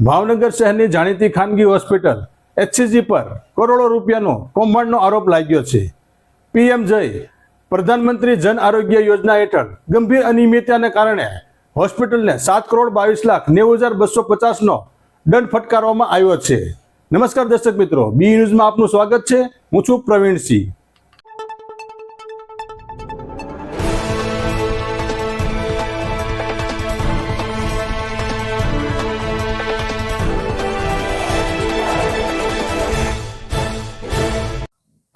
ભાવનગર શહેરની જાણીતી ખાનગી હોસ્પિટલ એચસીજી પર કરોડો રૂપિયાનો કૌભાંડનો આરોપ લાગ્યો છે. પીએમ જય, પ્રધાનમંત્રી જન આરોગ્ય યોજના હેઠળ ગંભીર અનિયમિતતાને કારણે હોસ્પિટલને સાત કરોડ બાવીસ લાખ નેવું હજાર બસો પચાસનો દંડ ફટકારવામાં આવ્યો છે. નમસ્કાર દર્શક મિત્રો, બી ન્યૂઝમાં આપનું સ્વાગત છે. હું છું પ્રવીણસિંહ.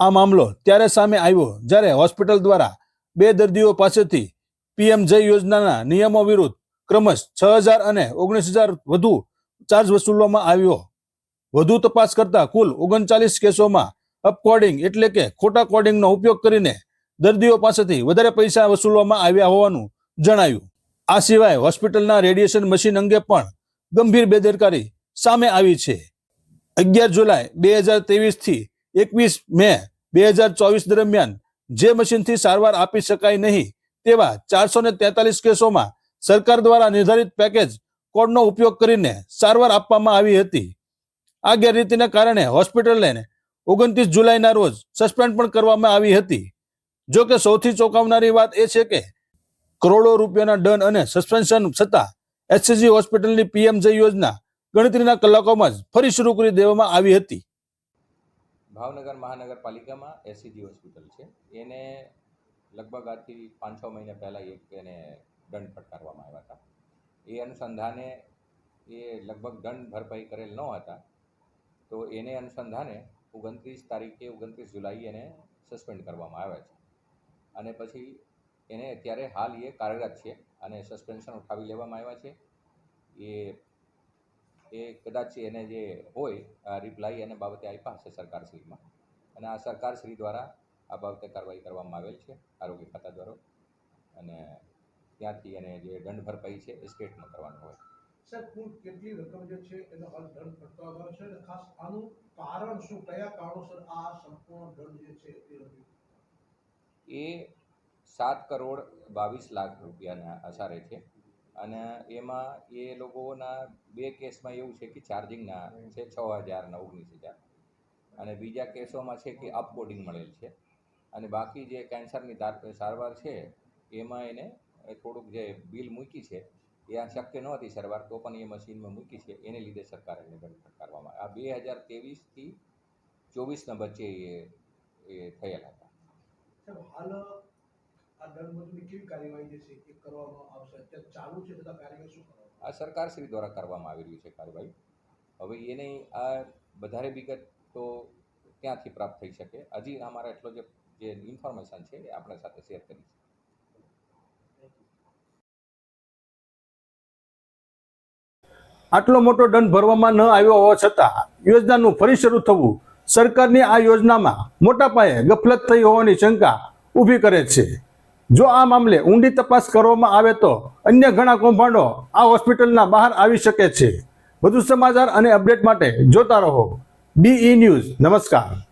આ મામલો ત્યારે સામે આવ્યો જ્યારે હોસ્પિટલ દ્વારા બે દર્દીઓ પાસેથી પીએમ જય યોજનાના નિયમો વિરુદ્ધ ક્રમશ છ હજાર અને ઓગણીસ હજાર વધુ ચાર્જ વસૂલવામાં આવ્યો. વધુ તપાસ કરતા કુલ ઓગણચાલીસ કેસોમાં અપકોડિંગ એટલે કે ખોટા કોડિંગનો ઉપયોગ કરીને દર્દીઓ પાસેથી વધારે પૈસા વસૂલવામાં આવ્યા હોવાનું જણાયું. આ સિવાય હોસ્પિટલના રેડિયેશન મશીન અંગે પણ ગંભીર બેદરકારી સામે આવી છે. અગિયાર જુલાઈ બે હજાર ત્રેવીસથી એકવીસ મે બે હજાર ચોવીસ દરમિયાન જે મશીનથી સારવાર આપી શકાય નહીં તેવા ચારસો ને તેતાલીસ કેસોમાં સરકાર દ્વારા નિર્ધારિત પેકેજ કોડનો ઉપયોગ કરીને સારવાર આપવામાં આવી હતી. આ ગેરરીતિને કારણે હોસ્પિટલને ઓગણત્રીસ જુલાઈના રોજ સસ્પેન્ડ પણ કરવામાં આવી હતી. જો કે સૌથી ચોંકાવનારી વાત એ છે કે કરોડો રૂપિયાના દંડ અને સસ્પેન્શન છતાં એસસીજી હોસ્પિટલની પીએમજે યોજના ગણતરીના કલાકોમાં જ ફરી શરૂ કરી દેવામાં આવી હતી. ભાવનગર મહાનગરપાલિકામાં એસસીજી હોસ્પિટલ છે. એને લગભગ આજથી પાંચ છ મહિના પહેલાં એક એને દંડ ફટકારવામાં આવ્યા હતા. એ અનુસંધાને એ લગભગ દંડ ભરપાઈ કરેલ ન હતા. તો એને અનુસંધાને ઓગણત્રીસ તારીખે ઓગણત્રીસ જુલાઈ એને સસ્પેન્ડ કરવામાં આવ્યા છે. અને પછી એને અત્યારે હાલ એ કાર્યરત છે અને સસ્પેન્શન ઉઠાવી લેવામાં આવ્યા છે. એ એ કદાચ એને જે હોય રિપ્લાય એને બાબતે આપ્યા હશે સરકારશ્રીમાં. અને આ સરકારશ્રી દ્વારા આ બાબતે કાર્યવાહી કરવામાં આવેલ છે આરોગ્ય ખાતા દ્વારા. અને ત્યાંથી એને જે દંડ ભરપાઈ છે એ સ્ટેટમાં કરવાનો હોય. સર કુલ કેટલી રકમ જે છે એનો દંડ ફટકારવાનો છે અને ખાસ આનું કારણ શું કયા કારણોસર આ સંપૂર્ણ દંડ જે છે એ એ સાત કરોડ બાવીસ લાખ રૂપિયાના આસારે છે. અને એમાં એ લોકોના બે કેસમાં એવું છે કે ચાર્જિંગના છે છ હજાર ને ઓગણીસ હજાર. અને બીજા કેસોમાં છે કે અપકોડિંગ મળેલ છે. અને બાકી જે કેન્સરની સારવાર છે, એમાં એને થોડુંક જે બિલ મૂકી છે, એ આ શક્ય નહોતી સારવાર, તો પણ એ મશીનમાં મૂકી છે, એને લીધે સરકારે એને કરવામાં, આ બે હજાર ત્રેવીસથી ચોવીસના વચ્ચે એ થયેલા હતા. મંજૂરી કેવી કાર્યવાહી જે છે એ કરવામાં આવશે? અત્યારે ચાલુ છે બધા કાર્યવાહી શું કરવામાં આ સરકારશ્રી દ્વારા કરવામાં આવી રહ્યું છે કાર્યવાહી. હવે એને આ વધારે વિગત તો ક્યાંથી પ્રાપ્ત થઈ શકે. હજી અમારા એટલો જે જે ઇન્ફોર્મેશન છે એ આપણા સાથે શેર કરી છે આટલો મોટો દંડ ભરવામાં ન આવ્યો હોવા છતાં યોજનાનું ફરી શરૂ થવું સરકારની આ યોજનામાં મોટા પાયે ગફલત થઈ હોવાની શંકા ઊભી કરે છે. જો આ મામલે ઊંડી તપાસ કરવામાં આવે તો અન્ય ઘણા કૌભાંડો આ હોસ્પિટલના બહાર આવી શકે છે. વધુ સમાચાર અને અપડેટ માટે જોતા રહો. બીઈ ન્યૂઝ નમસ્કાર.